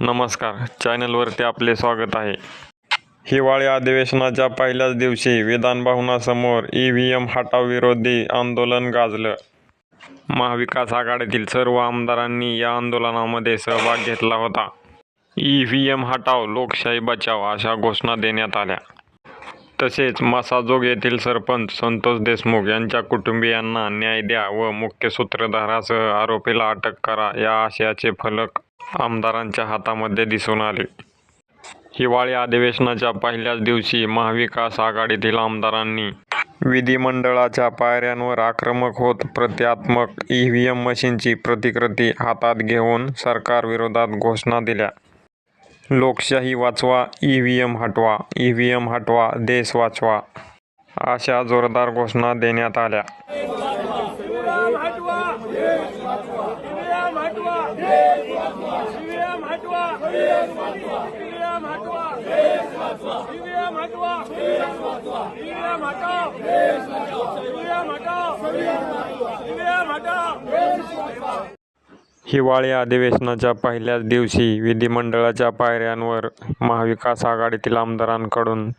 नमस्कार. चॅनलवरती आपले स्वागत आहे. हिवाळी अधिवेशनाच्या पहिल्याच दिवशी विधानभवनासमोर ई व्ही एम हटाव विरोधी आंदोलन गाजलं. महाविकास आघाडीतील सर्व आमदारांनी या आंदोलनामध्ये सहभाग घेतला होता. ई व्ही एम हटाव लोकशाही बचाव अशा घोषणा देण्यात आल्या. तसेच मसाजोग येथील सरपंच संतोष देशमुख यांच्या कुटुंबियांना न्याय द्या व मुख्य सूत्रधारासह आरोपीला अटक करा या आशयाचे फलक आमदारांच्या हातामध्ये दिसून आले. हिवाळी अधिवेशनाच्या पहिल्याच दिवशी महाविकास आघाडीतील आमदारांनी विधिमंडळाच्या पायऱ्यांवर आक्रमक होत प्रतिकात्मक ई व्ही एम मशीनची प्रतिकृती हातात घेऊन सरकारविरोधात घोषणा दिल्या. लोकशाही वाचवा ई व्ही एम हटवा ई व्ही एम हटवा देश वाचवा अशा जोरदार घोषणा देण्यात आल्या. हटवा ईव्हीएम हटवा ईव्हीएम हटवा ईव्हीएम हटवा ईव्हीएम हटवा ईव्हीएम हटाव हिवाळी अधिवेशनाच्या पहिल्याच दिवशी विधिमंडळाच्या पायऱ्यांवर महाविकास आघाडीतील आमदारांकडून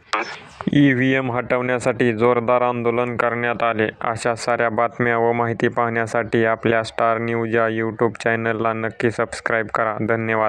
ई व्ही एम हटवण्यासाठी जोरदार आंदोलन करण्यात आले. अशा साऱ्या बातम्या व माहिती पाहण्यासाठी आपल्या स्टार न्यूज या यूट्यूब चॅनलला नक्की सबस्क्राईब करा. धन्यवाद.